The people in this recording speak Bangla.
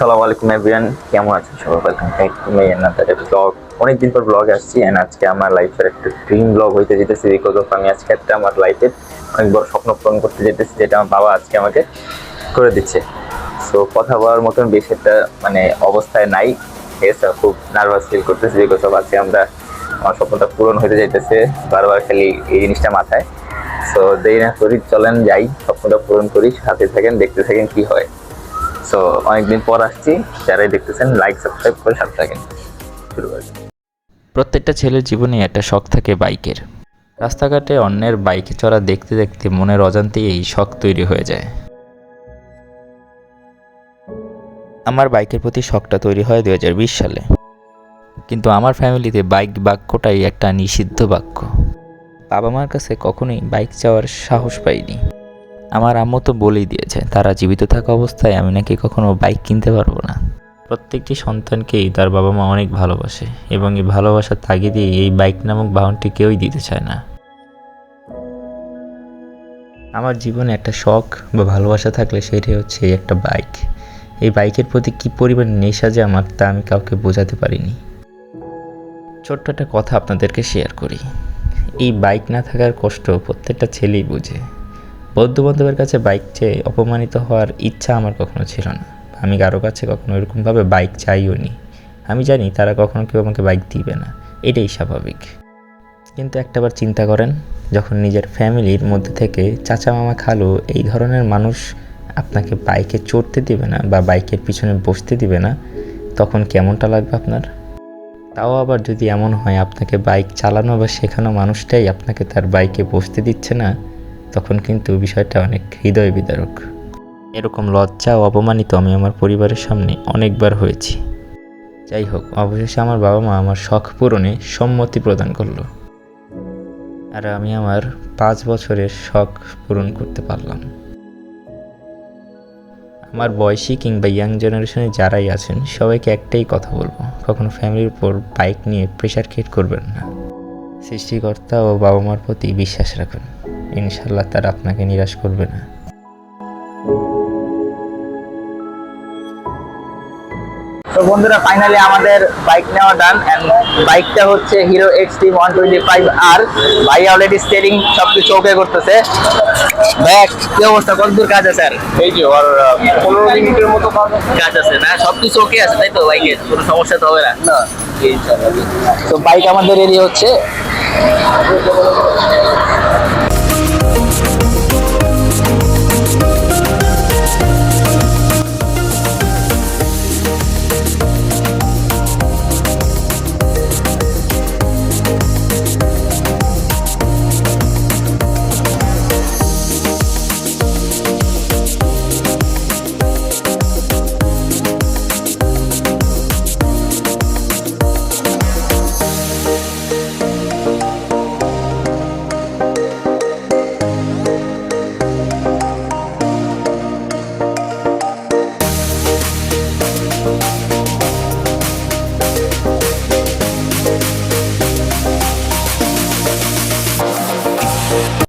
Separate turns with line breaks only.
আসসালামু আলাইকুম এভরিওয়ান কেমন আছেন? সবাই welcome back to my another blog অনেকদিন পর ব্লগ আসছি এন্ড আজকে আমার লাইফের একটা ড্রিম ব্লগ হইতে যেতেছি বিকজ অফ আমি আজকে একটা আমার লাইফের অনেক বড় স্বপ্ন পূরণ করতে যেতেছি যেটা আমার বাবা আজকে আমাকে করে দিচ্ছে। সো কথা বলার মতন বেশ একটা মানে অবস্থায় নাই। আছে, খুব নার্ভাস ফিল করতেছি বিকজ অফ আজকে আমরা, আমার স্বপ্নটা পূরণ হতে যাইতেছে, বারবার খালি এই জিনিসটা মাথায়। সো দেরি না করি, চলেন যাই, স্বপ্নটা পূরণ করি, সাথে থাকেন, দেখতে থাকেন কি হয়। সো অনেকদিন পর আসছি। যারাই দেখতেছেন লাইক সাবস্ক্রাইব করে সাথে থাকেন। শুরু
প্রত্যেকটা ছেলের জীবনে একটা শখ থাকে বাইকের। রাস্তাঘাটে অন্যের বাইকে চড়া দেখতে দেখতে মনের অজান্তেই এই শখ তৈরি হয়ে যায়। আমার বাইকের প্রতি শখটা তৈরি হয় দুই হাজার বিশ সালে। কিন্তু আমার ফ্যামিলিতে বাইক বাক্যটাই একটা নিষিদ্ধ বাক্য। বাবা মার কাছে কখনোই বাইক চাওয়ার সাহস পাইনি। আমার আম্মু তো বলেই দিয়েছে, তারা জীবিত থাকা অবস্থায় আমি নাকি কখনো বাইক কিনতে পারব না। প্রত্যেকটি সন্তানকেই তার বাবা মা অনেক ভালোবাসে এবং এই ভালোবাসার তাগিদে এই বাইক নামক বাহনটি কেউই দিতে চায় না। আমার জীবনে একটা শখ বা ভালোবাসা থাকলে সেটাই হচ্ছে একটা বাইক এই বাইকের প্রতি কী পরিমাণ নেশা যে আমার তা আমি কাউকে বোঝাতে পারিনি। ছোট্ট একটা কথা আপনাদেরকে শেয়ার করি। এই বাইক না থাকার কষ্ট প্রত্যেকটা ছেলেই বোঝে। বন্ধু বান্ধবের কাছে বাইক চেয়ে অপমানিত হওয়ার ইচ্ছা আমার কখনো ছিল না। আমি কারও কাছে কখনো এরকমভাবে বাইক চাইও নি। আমি জানি তারা কখনো কেউ আমাকে বাইক দিবে না। এটাই স্বাভাবিক। কিন্তু একটাবার চিন্তা করেন, যখন নিজের ফ্যামিলির মধ্যে থেকে চাচা মামা খালু এই ধরনের মানুষ আপনাকে বাইকে চড়তে দিবে না বা বাইকের পিছনে বসতে দিবে না, তখন কেমনটা লাগবে আপনার? তাও আবার যদি এমন হয়, আপনাকে বাইক চালানো বা শেখানো মানুষটাই আপনাকে তার বাইকে বসতে দিচ্ছে না তখন কিন্তু বিষয়টা অনেক হৃদয় বিদারক। এরকম লজ্জা ও অপমানিত আমি আমার পরিবারের সামনে অনেকবার হয়েছি। যাই হোক, অবশেষে আমার বাবা মা আমার শখ পূরণে সম্মতি প্রদান করল। আর আমি আমার পাঁচ বছরের শখ পূরণ করতে পারলাম। আমার বয়সী কিংবা ইয়াং জেনারেশনে যারাই আছেন, সবাইকে একটাই কথা বলব, কখনো ফ্যামিলির উপর বাইক নিয়ে প্রেশার ক্রিয়েট করবেন না। সৃষ্টিকর্তা ও বাবা মার প্রতি বিশ্বাস রাখুন। ইনশাল্লাহ তারা আপনাকে নিরাশ করবে না।
তো বন্ধুরা ফাইনালি আমাদের বাইক নেওয়া ডান এন্ড বাইকটা হচ্ছে hero X T one twenty five আর ভাই অলরেডি স্টেরিং সবকিছু ওকে করতেছে। ব্যাক কি অবস্থা? কত দূর কাজ আছে স্যার
এই যে ওর পনেরো মিনিটের মতো কাজ আছে।
কাজ আছে না? সবকিছু ওকে আছে তাই তো বাইকের কোনো সমস্যা তো হবে না? তো বাইক আমাদের রেডি হচ্ছে।